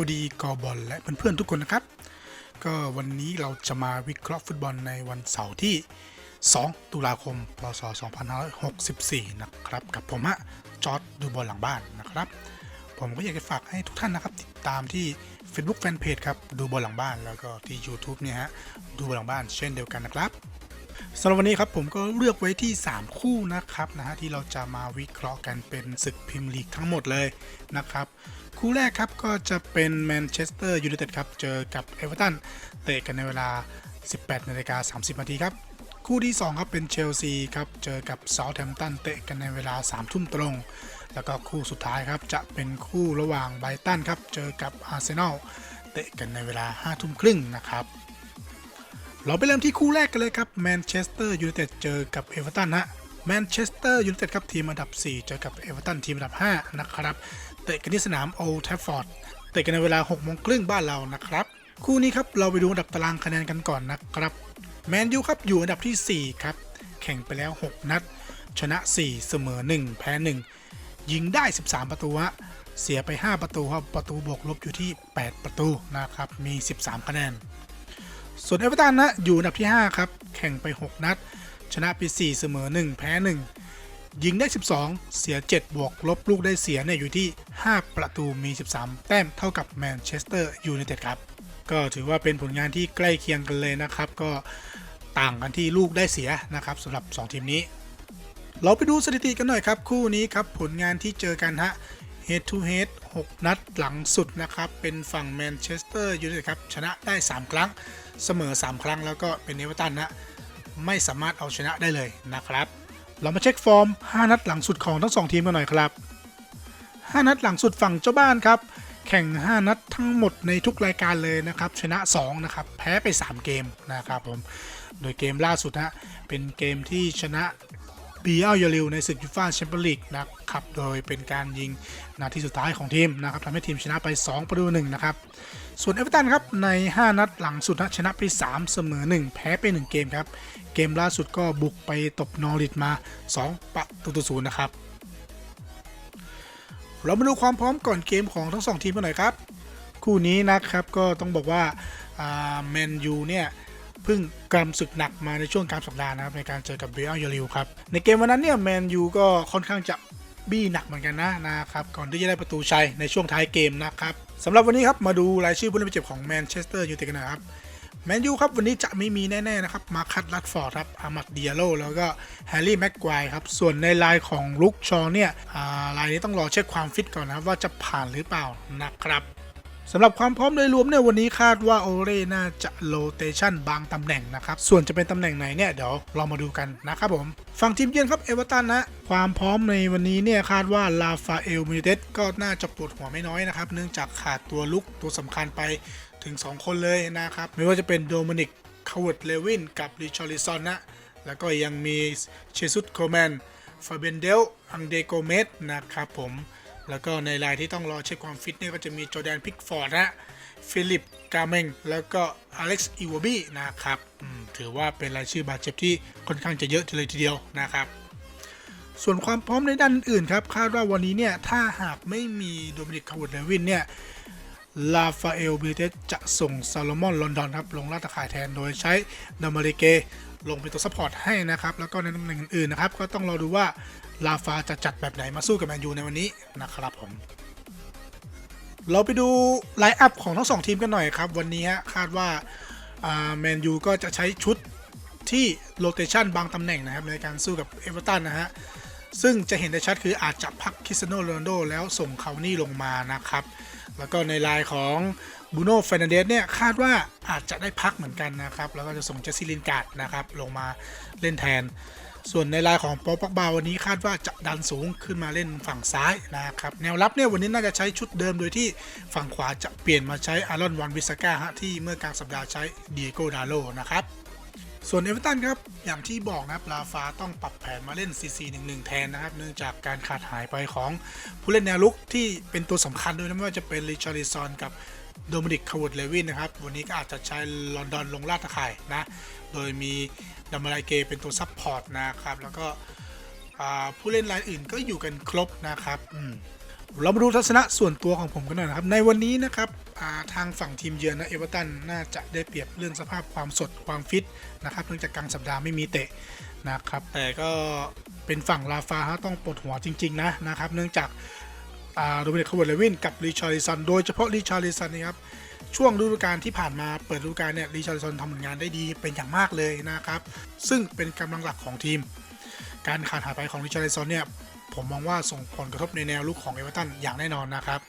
สวัสดีกอบอลและเพื่อนๆทุกคนนะครับ ก็วันนี้เราจะมาวิเคราะห์ฟุตบอลในวันเสาร์ที่ 2 ตุลาคม พศ 2564 นะครับ กับผมฮะจอร์ดดูบอลหลังบ้านนะครับ ผมก็อยากจะฝากให้ทุกท่านนะครับ ติดตามที่ Facebook Fanpage ครับ ดูบอลหลังบ้านแล้วก็ที่ YouTube เนี่ยฮะดูบอลหลังบ้านเช่นเดียวกันนะครับ สำหรับวันนี้ครับผมก็เลือกไว้ที่ 3 คู่นะครับนะฮะที่เราจะมาวิเคราะห์กันเป็นศึกพรีเมียร์ลีกทั้งหมดเลยนะครับคู่แรกครับก็จะเป็นแมนเชสเตอร์ยูไนเต็ดครับเจอกับเอเวอร์ตันเตะกันในเวลา 18นาฬิกา30นาทีครับคู่ที่ 2 ครับเป็นเชลซีครับเจอกับเซาท์แฮมป์ตันเตะกันในเวลา3ทุ่มตรง แล้วก็คู่สุดท้ายครับจะเป็นคู่ระหว่างไบรตันครับเจอกับอาร์เซนอลเตะกันในเวลา5ทุ่มครึ่งนะครับ เราไปเริ่มที่คู่แรกกันเลยครับแมนเชสเตอร์ยูไนเต็ดเจอกับเอเวอร์ตันฮะแมนเชสเตอร์ยูไนเต็ดครับทีมอันดับ 4 เจอกับเอเวอร์ตันทีมอันดับ 5 นะครับ เตะกันที่สนามโอ l d แทฟฟอร์ดเตะกันในเวลา6โมงครึ่งบ้านเรานะครับ คู่นี้ครับเราไปดูอันดับตารางคะแนนกันก่อนนะครับแมนยูครับอยู่อันดับที่ 4 ครับ แข่งไปแล้ว 6 นัด ชนะ 4 เสมอ 1 แพ้ 1 ยิงได้ 13 ประตูฮะเสียไป 5 ประตูครับประตูบวกลบอยู่ที่ 8 ประตูนะครับมี 13 คะแนน ส่วนเอเวอร์ตันนะอยู่อันดับที่ 5 ครับ แข่งไป 6 นัด ชนะไป 4 เสมอ 1 แพ้ 1 ยิงได้ 12 เสีย 7 บวก ลบลูกได้เสียเนี่ยอยู่ที่ 5 ประตูมี 13 แต้มเท่ากับแมนเชสเตอร์ยูไนเต็ดครับ ก็ถือว่าเป็นผลงานที่ใกล้เคียงกันเลยนะครับ ก็ต่างกันที่ลูกได้เสียนะครับสำหรับ 2 ทีมนี้ เราไปดูสถิติกันหน่อยครับ คู่นี้ครับผลงานที่เจอกันฮะ head to head 6 นัดหลังสุดนะครับ เป็นฝั่งแมนเชสเตอร์ยูไนเต็ดครับ ชนะได้ 3 ครั้ง เสมอ 3 ครั้งแล้วก็เป็นเอเวอร์ตันนะ ไม่สามารถเอาชนะได้เลยนะครับ เรามาเช็คฟอร์ม 5 นัดหลังสุดของทั้ง 2 ทีมกันหน่อยครับ 5 นัดหลังสุดฝั่งเจ้าบ้านครับ แข่ง 5 นัดทั้งหมดในทุกรายการเลยนะครับ ชนะ 2 นะครับ แพ้ไป 3 เกมนะครับผม โดยเกมล่าสุดฮะ เป็นเกมที่ชนะ บีเอลยาริวในศึกยูฟ่าแชมเปี้ยนลีกนะครับ โดยเป็นการยิงนาทีสุดท้ายของทีมนะครับทำให้ทีมชนะไป 2 ประตูหนึ่งนะครับ ส่วนเอเวอเรตันครับ ใน 5 นัดหลังสุดนะชนะไป 3 เสมอ 1 แพ้ไป 1 เกมครับ เกมล่าสุดก็บุกไปตบนอริทมา 2 ประตูต่อศูนย์นะครับ เรามาดูความพร้อมก่อนเกมของทั้ง 2 ทีมกันหน่อยครับ คู่นี้นะครับก็ต้องบอกว่าแมนยูเนี่ย เพิ่งกำศึกหนักมาในช่วงกลางสัปดาห์นะครับในการเจอกับเบลยาริวครับในเกมวันนั้นเนี่ยแมนยูก็ค่อนข้างจะบี้หนักเหมือนกันนะนะครับก่อนที่จะได้ประตูชัยในช่วงท้ายเกมนะครับสำหรับวันนี้ครับมาดูรายชื่อผู้เล่นบาดเจ็บของแมนเชสเตอร์ยูไนเต็ดกันนะครับแมนยูครับวันนี้จะไม่มีแน่ๆนะครับมาคัดลัดฟอร์ดครับอามัดเดียโลแล้วก็แฮร์รี่แม็กควายครับส่วนในลน์ของลุกชอเนี่ยรายนี้ต้องรอเช็คความฟิตก่อนนะครับว่าจะผ่านหรือเปล่านะครับ สำหรับความพร้อมโดยรวมเนี่ยวันนี้คาดว่าโอเล่น่าจะโรเตชันบางตำแหน่งนะครับ ส่วนจะเป็นตำแหน่งไหนเนี่ยเดี๋ยวเรามาดูกันนะครับผมฝั่งทีมเยือนครับเอเวอร์ตันนะความพร้อมในวันนี้เนี่ยคาดว่าลาฟาเอลมิเตสก็น่าจะปวดหัวไม่น้อยนะครับ เนื่องจากขาดตัวลุกตัวสำคัญไปถึง 2 คนเลยนะครับ ไม่ว่าจะเป็นโดมินิกคาร์วดเลวินกับริชอริซอนนะแล้วก็ยังมีเชซุตโคแมนฟาเบนเดลอังเดโกเมสนะครับผม แล้วก็ในรายที่ต้องรอเช็คความฟิตเนี่ยก็จะมีจอแดนพิกฟอร์ดนะฟิลิปกาเมงแล้วก็อเล็กซ์อีวบีนะครับถือว่าเป็นรายชื่อบาดเจ็บที่ค่อนข้างจะเยอะเลยทีเดียวนะครับ ส่วนความพร้อมในด้านอื่นครับ คาดว่าวันนี้เนี่ย ถ้าหากไม่มีโดมินิกคาร์วดเลวินเนี่ยลาฟาเอลบิเตสจะส่งซาโลมอนลอนดอนครับ ลงลาดตะข่ายแทนโดยใช้ดามาริเก ลงเป็นตัวซัพพอร์ตให้นะครับ แล้วก็ในตำแหน่งอื่นๆนะครับ ก็ต้องรอดูว่าลาฟาจะจัดแบบไหนมาสู้กับแมนยูในวันนี้นะครับผม เราไปดูไลน์อัพของทั้งสองทีมกันหน่อยครับ วันนี้คาดว่าแมนยูก็จะใช้ชุดที่โรเตชันบางตำแหน่งนะครับในการสู้กับเอเวอร์ตันนะฮะซึ่งจะเห็นได้ชัดคืออาจจะพักคริสเตียโนโรนัลโดแล้วส่งเคานี่ลงมานะครับ แล้วก็ในลายของบูโน่เฟรนเดสเนี่ยคาดว่าอาจจะได้พักเหมือนกันนะครับ แล้วก็จะส่งเจสซี่ลินการ์ดนะครับลงมาเล่นแทน ส่วนในลายของปอปักบาวันนี้คาดว่าจะดันสูงขึ้นมาเล่นฝั่งซ้ายนะครับ แนวรับเนี่ยวันนี้น่าจะใช้ชุดเดิมโดยที่ฝั่งขวาจะเปลี่ยนมาใช้อารอนวันวิสก้าฮะที่เมื่อกลางสัปดาห์ใช้เดียโกดาโลนะครับ ส่วนเอเวอร์ตันครับอย่างที่บอกนะครับลาฟาต้องปรับแผนมาเล่น 4-4-1-1 แทนนะครับ เนื่องจากการขาดหายไปของผู้เล่นแนวลุกที่เป็นตัวสำคัญด้วยนะไม่ว่าจะเป็นริชาริซอนกับโดมินิกคาร์วดเลวินนะครับ วันนี้ก็อาจจะใช้ลอนดอนลงลาดตะข่ายนะ โดยมีดัมเบลเกเป็นตัวซับพอร์ตนะครับ แล้วก็ผู้เล่นรายอื่นก็อยู่กันครบนะครับเรามาดูทัศนะส่วนตัวของผมกันหน่อยนะครับ ในวันนี้นะครับ ทางฝั่งทีมเยือนนะเอเวอร์ตันน่าจะได้เปรียบเรื่องสภาพความสดความฟิตนะครับเนื่องจากกลางสัปดาห์ไม่มีเตะนะครับแต่ก็เป็นฝั่งลาฟาฮะต้องปวดหัวจริง ๆ นะนะครับเนื่องจากโรเบิร์ตคาร์วเลวินกับริชาร์ลิสันโดยเฉพาะริชาร์ลิสันนะครับช่วงฤดูกาลที่ผ่านมาเปิดฤดูกาลเนี่ยริชาร์ลิสันทำผลงานได้ดีเป็นอย่างมากเลยนะครับซึ่งเป็นกำลังหลักของทีม การขาดหายไปของริชาร์ลิสันเนี่ยผมมองว่าส่งผลกระทบในแนวลุกของเอเวอร์ตันอย่างแน่นอนนะครับ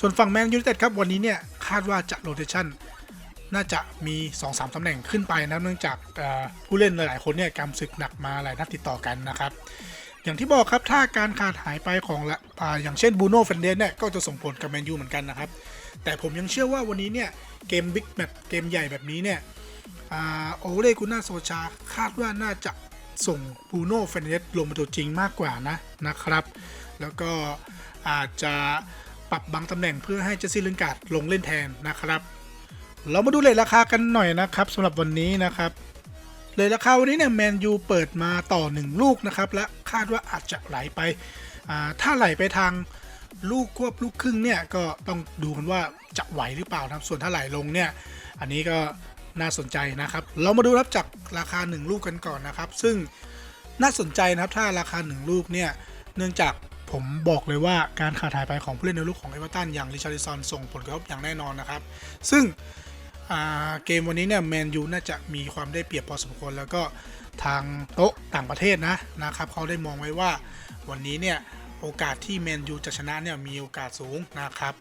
ส่วนฝั่งแมนยูไนเต็ดครับวันนี้เนี่ยคาดว่าจะโรเตชันน่าจะมี 2-3ตำแหน่งขึ้นไปนะเนื่องจากผู้เล่นหลายๆคนเนี่ยกำศึกหนักมาหลายนัดติดต่อกันนะครับ อย่างที่บอกครับถ้าการขาดหายไปของละออย่างเช่นบูโน่เฟนเดนเนี่ยก็จะส่งผลกับแมนยูเหมือนกันนะครับ แต่ผมยังเชื่อว่าวันนี้เนี่ยเกมบิ๊กแมตช์เกมใหญ่แบบนี้เนี่ยโอเลกุน่าโซชาคาดว่าน่าจะส่งบูโน่เฟนเดนลงมาตัวจริงมากกว่านะนะครับ แล้วก็อาจจะ รับบางตำแหน่งเพื่อให้เจสซี่ลินการ์ดลงเล่นแทนนะครับ เรามาดูเลทราคากันหน่อยนะครับสำหรับวันนี้นะครับเลยราคาวันนี้เนี่ยแมนยูเปิดมาต่อ 1 ลูกนะครับและคาดว่าอาจจะไหลไปถ้าไหลไปทางลูกควบลูกครึ่งเนี่ยก็ต้องดูกันว่าจะไหวหรือเปล่านะครับส่วนถ้าไหลลงเนี่ยอันนี้ก็น่าสนใจนะครับ เรามาดูรับจากราคา 1 ลูกกันก่อนนะครับ ซึ่งน่าสนใจนะครับถ้าราคา 1 ลูกเนี่ยเนื่องจาก ผมบอกเลยว่าการขาดหายไปของผู้เล่นในลูกของเอเวอร์ตันอย่างริชาร์ลิซอนส่งผลกระทบอย่างแน่นอนนะครับ ซึ่งเกมวันนี้เนี่ยแมนยูน่าจะมีความได้เปรียบพอสมควรแล้วก็ทางโต๊ะต่างประเทศนะนะครับเขาได้มองไว้ว่าวันนี้เนี่ยโอกาสที่แมนยูจะชนะเนี่ยมีโอกาสสูงนะครับ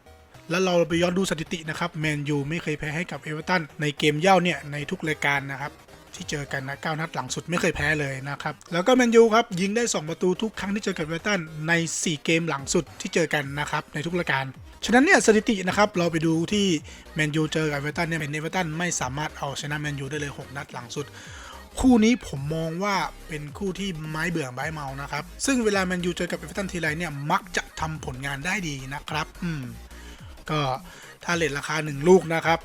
แล้วเราไปย้อนดูสถิตินะครับแมนยูไม่เคยแพ้ให้กับเอเวอร์ตันในเกมเย่าเนี่ยในทุกรายการนะครับ ที่เจอกันนะ9นัดหลังสุดไม่เคยแพ้เลยนะครับ แล้วก็แมนยูครับ ยิงได้ 2 ประตูทุกครั้งที่เจอกับเวตันใน 4 เกมหลังสุดที่เจอกันนะครับ ในทุกรายการ ฉะนั้นเนี่ยสถิตินะครับ เราไปดูที่แมนยูเจอกับเวตันเนี่ยเป็นเอเวตันไม่สามารถเอาชนะแมนยูได้เลย 6 นัดหลังสุด คู่นี้ผมมองว่าเป็นคู่ที่ไม้เบื่อไม้เมานะครับ ซึ่งเวลาแมนยูเจอกับเอเวอร์ตันทีไรเนี่ยมักจะทำผลงานได้ดีนะครับ อืมก็ถ้าเลทราคา 1 ลูกนะครับ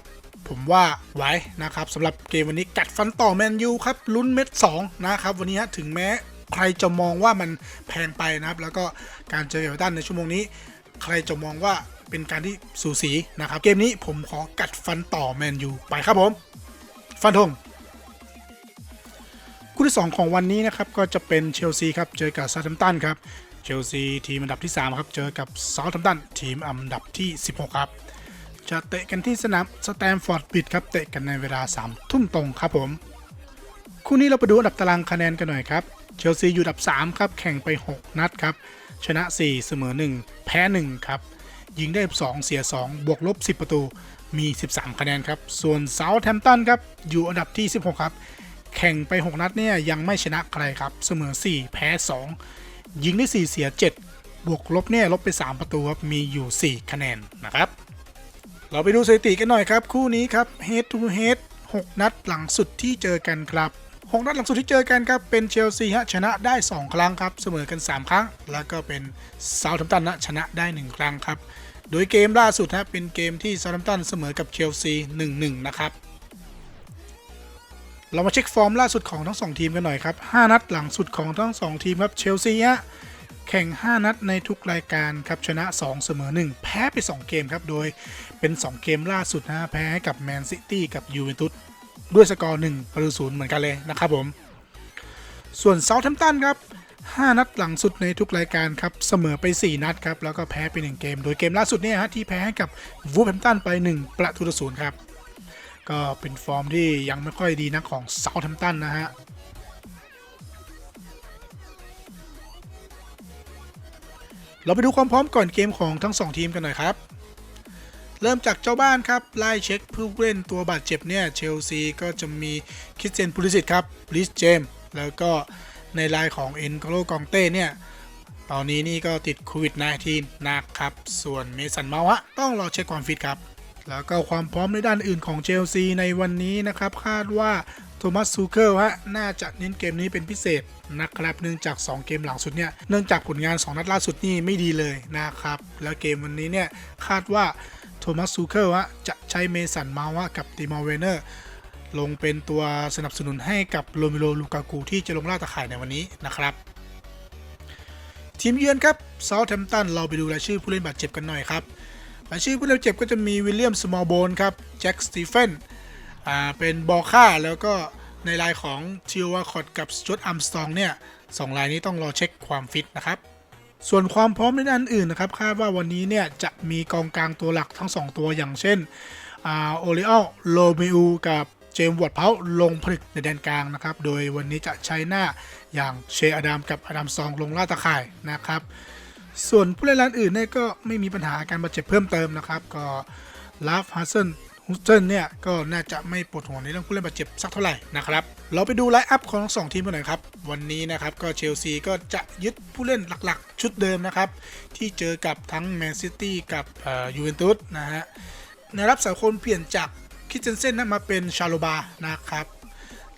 ผมว่าไหวนะครับสำหรับเกมวันนี้กัดฟันต่อแมนยูครับลุ้นเม็ด2นะครับวันนี้ถึงแม้ใครจะมองว่ามันแพงไปนะครับ แล้วก็การเจอเอเวอร์ตันในชั่วโมงนี้ ใครจะมองว่าเป็นการที่สูสีนะครับ เกมนี้ผมขอกัดฟันต่อแมนยูไปครับผม ฟันธงคู่ที่ 2 ของวันนี้นะครับ ก็จะเป็นเชลซีครับ เจอกับซา u ์แ m มตันครับ เชลซีทีมอันดับที่ 3 ครับ เจอกับซา u ์แ m มตันทีมอันดับที่ 16 ครับ จะเตะกันที่สนามสแตมฟอร์ดบิดครับเตะกันในเวลา3ทุ่มตรงครับผม คู่นี้เราไปดูอันดับตารางคะแนนกันหน่อยครับ เชลซีอยู่อันดับ 3 ครับแข่งไป 6 นัดครับ ชนะ 4 เสมอ 1 แพ้ 1 ครับ ยิงได้ 2 เสีย 2 บวกลบ 10 ประตูมี 13 คะแนนครับ ส่วนเซาท์แ m ม t ตันครับอยู่อันดับที่ 16 ครับ แข่งไป 6 นัดเนี่ยยังไม่ชนะใครครับ เสมอ 4 แพ้ 2 ยิงได้ 4 เสีย 7 บวกลบเนี่ยลบไป 3 ประตูครับมีอยู่ 4 คะแนนนะครับ เราไปดูสถิติกันหน่อยครับ คู่นี้ครับ head to head 6 นัดหลังสุดที่เจอกันครับ6นัดหลังสุดที่เจอกันครับ เป็นเชลซีฮะชนะได้ 2 ครั้งครับ เสมอกัน 3 ครั้ง แล้วก็เป็นเซาท์แ m มตันนะชนะได้ 1 ครั้งครับ โดยเกมล่าสุดฮะเป็นเกมที่เซาท์แ m มตันเสมอกับเชลซี 1-1 นะครับ เรามาเช็คฟอร์มล่าสุดของทั้ง 2 ทีมกันหน่อยครับ 5 นัดหลังสุดของทั้ง 2 ทีมครับเชลซีฮะ แข่ง 5 นัดในทุกรายการครับชนะ 2 เสมอ 1 แพ้ไป 2 เกมครับ โดยเป็น 2 เกมล่าสุดนะแพ้ให้กับแมนซิตี้กับยูเวนตุสด้วยสกอร์1ประตูศูนย์เหมือนกันเลยนะครับผม ส่วนเซาท์แ m มตันครับ 5 นัดหลังสุดในทุกรายการครับ เสมอไป 4 นัดครับ แล้วก็แพ้ไป 1 เกม โดยเกมล่าสุดเนี่ยฮะที่แพ้ให้กับวูฟแฮมตันไป 1 ประตูศูนย์ครับ ก็เป็นฟอร์มที่ยังไม่ค่อยดีนะของเซาท์แ m มตันนะฮะ เราไปดูความพร้อมก่อนเกมของทั้ง 2 ทีมกันหน่อยครับ เริ่มจากเจ้าบ้านครับ ไล่เช็คผู้เล่นตัวบาดเจ็บเนี่ย เชลซีก็จะมีคริสเตียนพูลิสิตครับลิสเจม แล้วก็ในรายของเอ็นโกโลกองเต้เนี่ยตอนนี้นี่ก็ติดโควิด -19 นะครับ ส่วนเมสันเมาอะต้องรอเช็คความฟิตครับ แล้วก็ความพร้อมในด้านอื่นของเชลซีในวันนี้นะครับ คาดว่า โทมัสซูเคิลฮะน่าจะเน้นเกมนี้เป็นพิเศษนะครับเนื่องจาก 2 เกมหลังสุดเนี่ยเนื่องจากผลงาน 2 นัดล่าสุดนี่ไม่ดีเลยนะครับแล้วเกมวันนี้เนี่ยคาดว่าโทมัสซูเคิลฮะจะใช้เมสันมาอะกับติมอร์เวเนอร์ลงเป็นตัวสนับสนุนให้กับโรมิโลลูกากูที่จะลงล่าตะข่ายในวันนี้นะครับ ทีมเยือนครับเซาท์แฮมป์ตันเราไปดูรายชื่อผู้เล่นบาดเจ็บกันหน่อยครับรายชื่อผู้เล่นเจ็บก็จะมีวิลเลียมสมอลโบนครับแจ็คสตีเฟน อ่าเป็นบอค่าแล้วก็ในรายของทิววาคอตกับจวตอัมสตองเนี่ยสองรายนี้ต้องรอเช็คความฟิตนะครับส่วนความพร้อมในด้านอื่นนะครับคาดว่าวันนี้เนี่ยจะมีกองกลางตัวหลักทั้ง 2 ตัวอย่างเช่นโอเลอลโลเมอูกับเจมส์วอร์ดเพาลงผลึกในแดนกลางนะครับ โดยวันนี้จะใช้หน้าอย่างเชอดามกับอดัมซองลงล่าตะข่ายนะครับ ส่วนผู้เล่นรายอื่นเนี่ยก็ไม่มีปัญหาการบาดเจ็บเพิ่มเติมนะครับ ก็ลาฟฮัสเซน ฮุสเซนเนี่ยก็น่าจะไม่ปวดหัวในเรื่องผู้เล่นบาดเจ็บสักเท่าไหร่นะครับ เราไปดูไลฟ์อัพของทั้งสองทีมกันหน่อยครับ วันนี้นะครับก็เชลซีก็จะยึดผู้เล่นหลักๆ ชุดเดิมนะครับ ที่เจอกับทั้งแมนซิตี้กับยูเวนตุสนะฮะในรับสายคนเปลี่ยนจากคิเซนเซนนะมาเป็นชาโลบานะครับ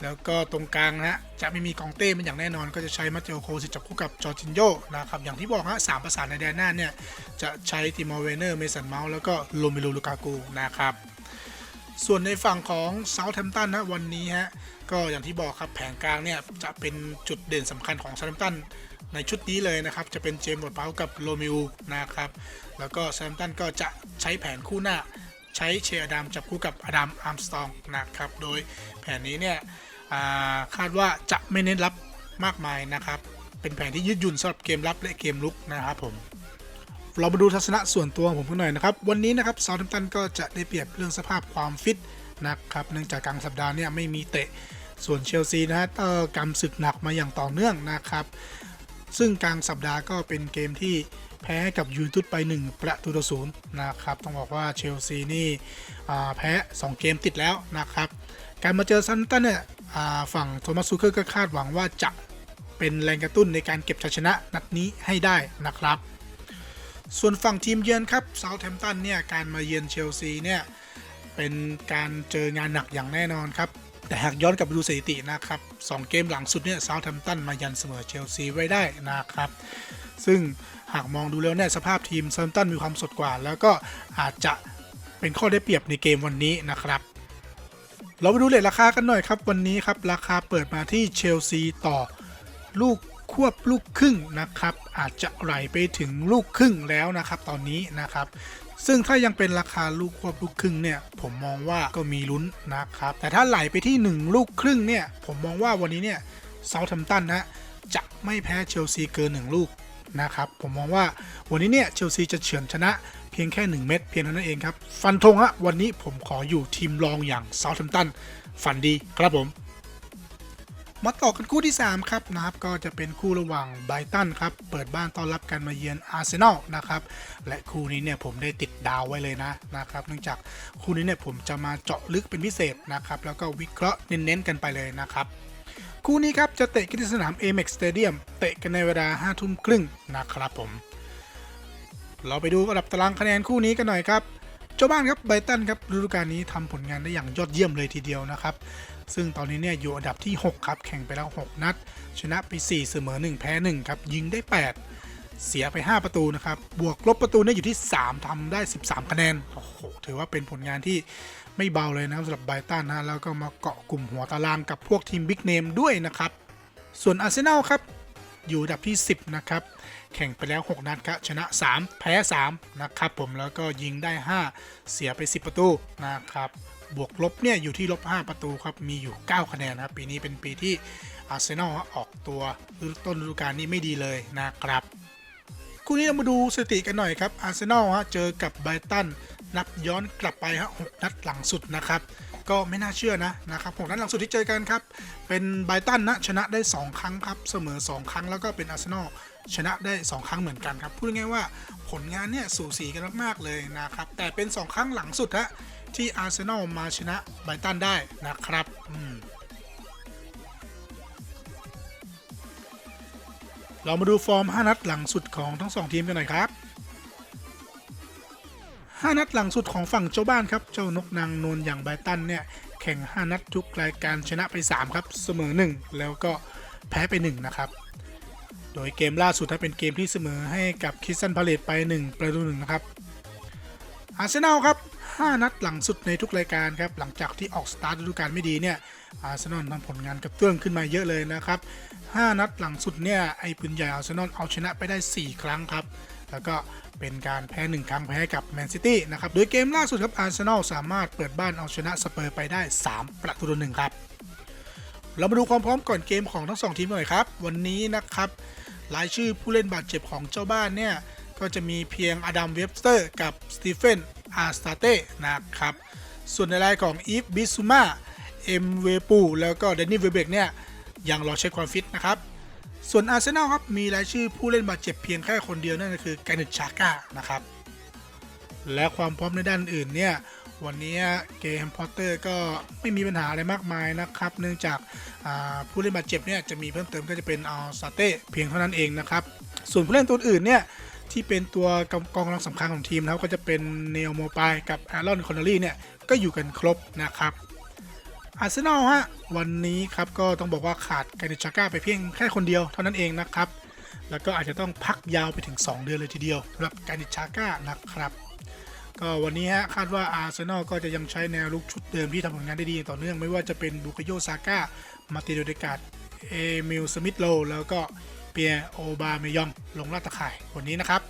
แล้วก็ตรงกลางนะจะไม่มีกองเต้เป็นอย่างแน่นอน ก็จะใช้มาเตโอโคสิจับคู่กับจอร์จินโยนะครับอย่างที่บอกฮะสามประสานในแดนหน้าเนี่ย จะใช้ติมอร์เวเนอร์เมสันเมาส์แล้วก็โรเมโลลูกากูนะครับ ส่วนในฝั่งของเซาท์แฮมป์ตันนะวันนี้ฮะก็อย่างที่บอกครับแผงกลางเนี่ยจะเป็นจุดเด่นสำคัญของเซาท์แฮมป์ตันในชุดนี้เลยนะครับ จะเป็นเจมส์บอดเปากับโรมิวนะครับ แล้วก็เซาท์แฮมป์ตันก็จะใช้แผนคู่หน้าใช้เชอร์ดามจับคู่กับอดัมอาร์มสตองนะครับ โดยแผนนี้เนี่ยาคาดว่าจะไม่เน้นรับมากมายนะครับ เป็นแผนที่ยืดหยุ่นสำหรับเกมรับและเกมลุกนะครับผม เรามาดูทัศนะส่วนตัวของผมกันหน่อยนะครับ วันนี้นะครับซา u ์ h มตันก็จะได้เปรียบเรื่องสภาพความฟิตนะครับ เนื่องจากกลางสัปดาห์เนี่ยไม่มีเตะ ส่วนเชลซีนะฮะก็กำศึกหนักมาอย่างต่อเนื่องนะครับ ซึ่งกลางสัปดาห์ก็เป็นเกมที่แพ้ให้กับยูนเตุดไป 1 ประตูต่อศูนย์นะครับ ต้องบอกว่าเชลซีนี่แพ้ 2 เกมติดแล้วนะครับ การมาเจอซันตันเนี่ยฝั่งโทมัสซูเกอร์ก็คาดหวังว่าจะเป็นแรงกระตุ้นในการเก็บชัยชนะนัดนี้ให้ได้นะครับ ส่วนฝั่งทีมเยือนครับเซาท์แฮมป์ตันเนี่ยการมาเยือนเชลซีเนี่ยเป็นการเจองานหนักอย่างแน่นอนครับ แต่หากย้อนกลับไปดูสถิตินะครับ2เกมหลังสุดเนี่ยเซาท์แฮมป์ตันมายันเสมอเชลซีไว้ได้นะครับ ซึ่งหากมองดูแล้วเนี่ยสภาพทีมเซาท์แฮมป์ตันมีความสดกว่า แล้วก็อาจจะเป็นข้อได้เปรียบในเกมวันนี้นะครับเราไปดูเลทราคากันหน่อยครับ วันนี้ครับ ราคาเปิดมาที่เชลซีต่อลูก ควบลูกครึ่งนะครับ อาจจะไหลไปถึงลูกครึ่งแล้วนะครับ ตอนนี้นะครับ ซึ่งถ้ายังเป็นราคาลูกควบลูกครึ่งเนี่ย ผมมองว่าก็มีลุ้นนะครับ แต่ถ้าไหลไปที่ 1 ลูกครึ่งเนี่ย ผมมองว่าวันนี้เนี่ยเซาท์แฮมป์ตันนะจะไม่แพ้เชลซีเกิน 1 ลูกนะครับ ผมมองว่าวันนี้เนี่ยเชลซีจะเฉือนชนะเพียงแค่ 1 เม็ดเพียงเท่านั้นเองครับ ฟันธงฮะวันนี้ผมขออยู่ทีมรองอย่างเซาท์แฮมป์ตันฝันดีครับผม มาต่อกันคู่ที่ 3 ครับนะครับก็จะเป็นคู่ระหว่างไบรตันครับเปิดบ้านต้อนรับการมาเยือนอาร์เซนอลนะครับและคู่นี้เนี่ยผมได้ติดดาวไว้เลยนะนะครับเนื่องจากคู่นี้เนี่ยผมจะมาเจาะลึกเป็นพิเศษนะครับแล้วก็วิเคราะห์เน้นๆกันไปเลยนะครับคู่นี้ครับจะเตะกันที่สนาม Amex Stadium เตะกันในเวลา5ทุ่มครึ่งนะครับผม เราไปดูอันดับตารางคะแนนคู่นี้กันหน่อยครับเจ้าบ้านครับไบรตันครับฤดูกาลนี้ทำผลงานได้อย่างยอดเยี่ยมเลยทีเดียวนะครับ ซึ่งตอนนี้เนี่ยอยู่อันดับที่ 6 ครับ แข่งไปแล้ว 6 นัด ชนะไป 4 เสมอ 1 แพ้ 1 ครับ ยิงได้ 8 เสียไป 5 ประตูนะครับ บวกลบประตูเนี่ยอยู่ที่ 3ทำได้ 13 คะแนน โอ้โห ถือว่าเป็นผลงานที่ไม่เบาเลยนะครับสำหรับไบตันนะแล้วก็มาเกาะกลุ่มหัวตารางกับพวกทีมบิ๊กเนมด้วยนะครับ ส่วนอาร์เซนอลครับอยู่อันดับที่ 10 นะครับ แข่งไปแล้ว 6 นัดครับ ชนะ 3 แพ้ 3 นะครับผม แล้วก็ยิงได้ 5 เสียไป 10 ประตูนะครับ บวกลบเนี่ยอยู่ที่ลบ 5 ประตูครับ มีอยู่ 9 คะแนนนะครับ ปีนี้เป็นปีที่อาร์เซนอลออกตัวต้นฤดูกาลนี้ไม่ดีเลยนะครับคู่นี้เรามาดูสถิติกันหน่อยครับอาร์เซนอลฮะเจอกับไบรตันนับย้อนกลับไปฮะหกนัดหลังสุดนะครับก็ไม่น่าเชื่อนะนะครับหกนัดหลังสุดที่เจอกันครับเป็นไบรตันนะชนะได้ 2 ครั้งครับเสมอ 2 ครั้งแล้วก็เป็นอาร์เซนอลชนะได้ 2 ครั้งเหมือนกันครับพูดง่ายๆว่าผลงานเนี่ยสูสีกันมากๆเลยนะครับแต่เป็น 2 ครั้งหลังสุดฮะ ที่อาร์เซนอลมาชนะไบตันได้นะครับเรามาดูฟอร์ม 5 นัดหลังสุดของทั้ง 2 ทีมกันหน่อยครับ 5 นัดหลังสุดของฝั่งเจ้าบ้านครับ เจ้านกนางนวลอย่างไบตันเนี่ยแข่ง 5 นัดทุกรายการชนะไป 3 ครับ เสมอ 1 แล้วก็แพ้ไป 1 นะครับ โดยเกมล่าสุดถ้าเป็นเกมที่เสมอให้กับคิสซันพาเลตไป 1 ประตูหนึ่งนะครับอาร์เซนอลครับ 5 นัดหลังสุดในทุกรายการครับหลังจากที่ออกสตาร์ทฤดูกาลไม่ดีเนี่ยอาร์เซนอลทำผลงานกระเตื้องขึ้นมาเยอะเลยนะครับ 5 นัดหลังสุดเนี่ยไอ้ปืนใหญ่อาร์เซนอลเอาชนะไปได้ 4 ครั้งครับ แล้วก็เป็นการแพ้ 1 ครั้งแพ้กับแมนซิตี้นะครับโดยเกมล่าสุดครับอาร์เซนอลสามารถเปิดบ้านเอาชนะสเปอร์ไปได้ 3 ประตูต่อหนึ่งครับเรามาดูความพร้อมก่อนเกมของทั้งสองทีมหน่อยครับ วันนี้นะครับรายชื่อผู้เล่นบาดเจ็บของเจ้าบ้านเนี่ยก็จะมีเพียงอดัมเวบสเตอร์กับสตีเฟน อาร์สตาเต้นะครับ ส่วนในรายของอีฟบิซูมาเอ็มเวปูแล้วก็เดนนี่เวเบกเนี่ย ยังรอเช็คความฟิตนะครับ ส่วนอาร์เซนอลครับ มีรายชื่อผู้เล่นบาดเจ็บเพียงแค่คนเดียวนั่นก็คือแกนิตชาก้านะครับ และความพร้อมในด้านอื่นเนี่ย วันนี้เกมพอตเตอร์ก็ไม่มีปัญหาอะไรมากมายนะครับ เนื่องจากาผู้เล่นบาดเจ็บเนี่ยจะมีเพิ่มเติมก็จะเป็นอัลซาเต้เพียงเท่านั้นเองนะครับ ส่วนผู้เล่นตัวอื่นเนี่ย ที่เป็นตัวกองกองกำลังสำคัญของทีมนะครับก็จะเป็นเนลโมปายกับแอรอนคอนเนลลี่เนี่ยก็อยู่กันครบนะครับอาร์เซนอลฮะวันนี้ครับก็ต้องบอกว่าขาดแกนิชาก้าไปเพียงแค่คนเดียวเท่านั้นเองนะครับ แล้วก็อาจจะต้องพักยาวไปถึง 2 เดือนเลยทีเดียวสำหรับแกนิชาก้านะครับก็วันนี้ฮะคาดว่าอาร์เซนอลก็จะยังใช้แนวลุกชุดเดิมที่ทำผลงานได้ดีต่อเนื่องไม่ว่าจะเป็นบุคโยซาก้ามาติโดเดกาดเอมิลสมิธโลแล้วก็ เปียโอบาเมยอง ลงลาดตะข่ายวันนี้นะครับ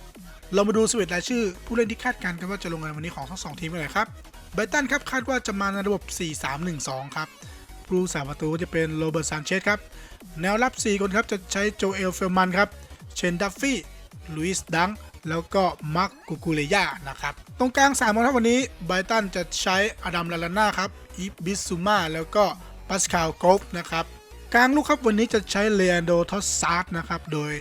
เรามาดูสเวตรายชื่อ ผู้เล่นที่คาดการณ์กันว่าจะลงในวันนี้ของทั้งสองทีมกันเลยครับไบรตันครับคาดว่าจะมาในระบบ 4-3-1-2 ครับผู้สาประตูจะเป็นโรเบิร์ตซานเชสครับ แนวรับ 4 คนครับจะใช้โจเอลเฟลมันครับ เชนดัฟฟี่ ลุยส์ดัง แล้วก็มาร์กกูกูเลย่านะครับ ตรงกลาง3คนครับวันนี้ไบรตันจะใช้อดัมลาลาน่าครับ อีบิสซูมาแล้วก็ปัสคาลโกฟนะครับ กลางลูกครับวันนี้จะใช้เลอันโดทอสซาร์ดนะครับ โดย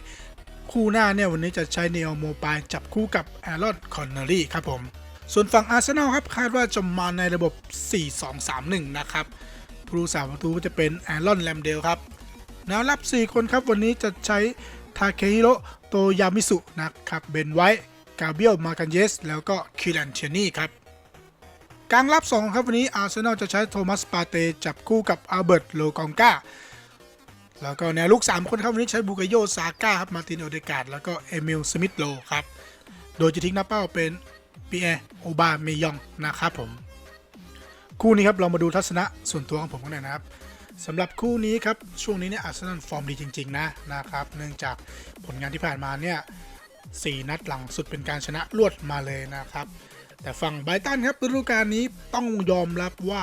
คู่หน้าเนี่ยวันนี้จะใช้เนโอโมปายจับคู่กับแอรอนคอนเนอรี่ครับผม ส่วนฝั่งอาร์เซนอลครับคาดว่าจะมาในระบบ 4-2-3-1 นะครับผู้สาประตูก็จะเป็นแอรอนแลมเดลครับแนวรับ 4 คนครับวันนี้จะใช้ทาเคฮิโรโตยามิสุนะครับเบนไวท์กาเบียลมากันเยส แล้วก็คิรันเชนี่ครับกลางรับ 2 ครับวันนี้อาร์เซนอลจะใช้โทมัสปาเตจับคู่กับอัลเบิร์ตโลกองกา แล้วก็แนวลุก 3 คนครับวันนี้ใช้บูกโยซาก้าครับมาตินโอเดกาดแล้วก็เอมิลสมิธโลครับ โดยจะทิ้งหน้าเป้าเป็นปีแอโอบาเมยองนะครับผม คู่นี้ครับเรามาดูทัศนะส่วนตัวของผมกันหน่อยนะครับสำหรับคู่นี้ครับช่วงนี้เนี่ยอาร์เซนอลฟอร์มดีจริง ๆ นะนะครับ เนื่องจากผลงานที่ผ่านมาเนี่ยสนัดหลังสุดเป็นการชนะรวดมาเลยนะครับ แต่ฝั่งไบตันครับฤดูกาลนี้ต้องยอมรับว่า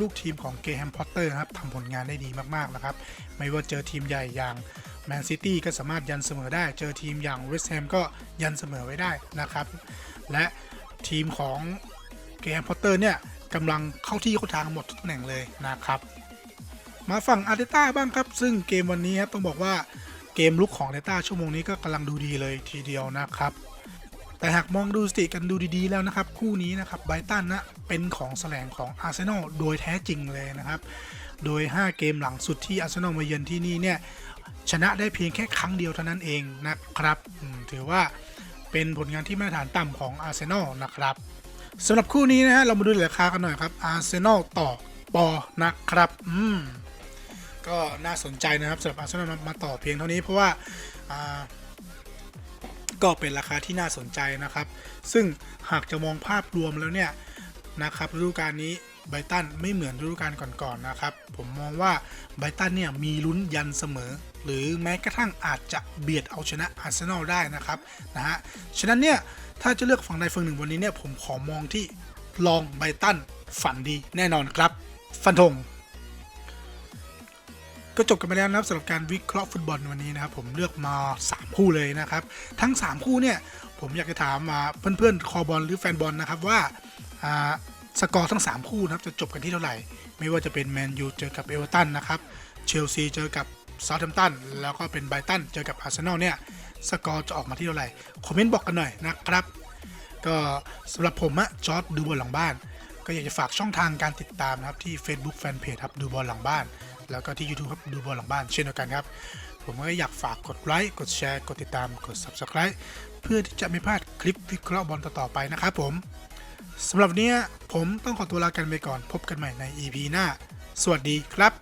ลูกทีมของเกแฮมพอตเตอร์ครับทำผลงานได้ดีมากๆนะครับ ไม่ว่าเจอทีมใหญ่อย่างแมนซิตี้ก็สามารถยันเสมอได้ เจอทีมอย่างเวสต์แฮมก็ยันเสมอไว้ได้นะครับ และทีมของเกแฮมพอตเตอร์เนี่ยกำลังเข้าที่เข้าทางหมดทุกตำแหน่งเลยนะครับมาฝั่งอาร์เตต้าบ้างครับ ซึ่งเกมวันนี้ครับต้องบอกว่าเกมลุกของอาร์เตต้าชั่วโมงนี้ก็กำลังดูดีเลยทีเดียวนะครับ แต่หากมองดูสติกันดูดีๆแล้วนะครับ คู่นี้นะครับไบตันนะเป็นของแสลงของอาร์เซนอลโดยแท้จริงเลยนะครับ โดย 5 เกมหลังสุดที่อาร์เซนอลมาเยือนที่นี่เนี่ยชนะได้เพียงแค่ครั้งเดียวเท่านั้นเองนะครับถือว่าเป็นผลงานที่มาตรฐานต่ำของอาร์เซนอลนะครับสำหรับคู่นี้นะฮะเรามาดูราคากันหน่อยครับอาร์เซนอลต่อปอนะครับอืมก็น่าสนใจนะครับสำหรับอาร์เซนอลมาต่อเพียงเท่านี้เพราะว่าอ่า ก็เป็นราคาที่น่าสนใจนะครับ ซึ่งหากจะมองภาพรวมแล้วเนี่ยนะครับฤดูกาลนี้ไบตันไม่เหมือนฤดูกาลก่อนๆนะครับ ผมมองว่าไบตันเนี่ยมีลุ้นยันเสมอ หรือแม้กระทั่งอาจจะเบียดเอาชนะอาร์เซนอลได้นะครับนะฮะฉะนั้นเนี่ยถ้าจะเลือกฝั่งใดฝั่งหนึ่งวันนี้เนี่ยผมขอมองที่ลองไบตันฝันดีแน่นอนครับ ฟันธง ก็จบกันไปแล้วนะครับสำหรับการวิเคราะห์ฟุตบอลวันนี้นะครับผมเลือกมา 3 คู่เลยนะครับ ทั้ง 3 คู่เนี่ยผมอยากจะถามมาเพื่อนๆคอบอลหรือแฟนบอลนะครับว่าสกอร์ทั้ง 3 คู่นะครับจะจบกันที่เท่าไหร่ ไม่ว่าจะเป็นแมนยูเจอกับเอเวอร์ตันนะครับเชลซีเจอกับซาท์แฮมตันแล้วก็เป็นไบรตันเจอกับอาร์เซนอลเนี่ยสกอร์จะออกมาที่เท่าไหร่คอมเมนต์บอกกันหน่อยนะครับ ก็สำหรับผมอะจอร์ดดูบอลหลังบ้าน ก็อยากจะฝากช่องทางการติดตามนะครับที่ Facebook Fanpage ครับดูบอลหลังบ้าน แล้วก็ที่ YouTube ครับดูบอลหลังบ้านเช่นเดียวกันครับ ผมก็อยากฝากกดไลค์กดแชร์กดติดตามกด Subscribe เพื่อที่จะไม่พลาดคลิปวิเคราะห์บอลต่อๆไปนะครับผมสำหรับเนนี้ผมต้องขอตัวลากันไปก่อนพบกันใหม่ใน EP หน้า สวัสดีครับ